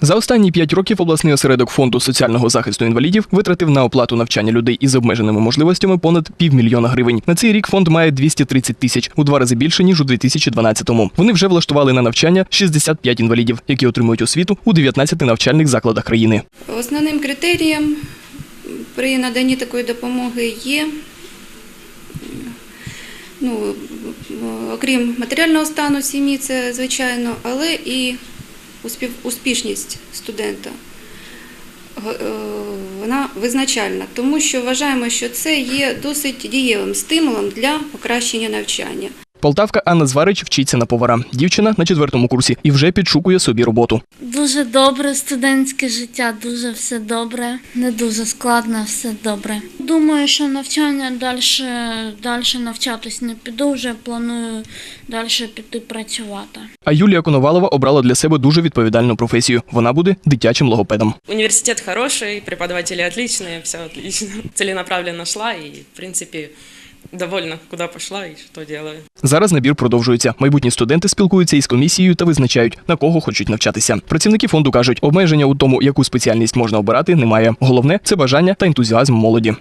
За останні п'ять років обласний осередок фонду соціального захисту інвалідів витратив на оплату навчання людей із обмеженими можливостями понад півмільйона гривень. На цей рік фонд має 230 тисяч, у два рази більше ніж у 2012-му. Вони вже влаштували на навчання 65 інвалідів, які отримують освіту у 19 навчальних закладах країни. Основним критерієм при наданні такої допомоги є, ну, окрім матеріального стану сім'ї, це звичайно, але і успішність студента. Е, Вона визначальна, тому що вважаємо, що це є досить дієвим стимулом для покращення навчання. Полтавка Анна Зварич вчиться на повара. Дівчина на четвертому курсі і вже підшукує собі роботу. Дуже добре студентське життя, дуже все добре, не дуже складно, все добре. Думаю, що навчання далі, далі навчатись не піду, вже планую далі піти працювати. А Юлія Коновалова обрала для себе дуже відповідальну професію. Вона буде дитячим логопедом. Университет хороший, преподаватели отличные, все отлично. Целенаправленно шла и, в принципе, довольна, куди пішла і що делаю. Зараз набір продовжується. Майбутні студенти спілкуються із комісією та визначають, на кого хочуть навчатися. Працівники фонду кажуть, обмеження у тому, яку спеціальність можна обирати, немає. Головне це бажання та ентузіазм молоді.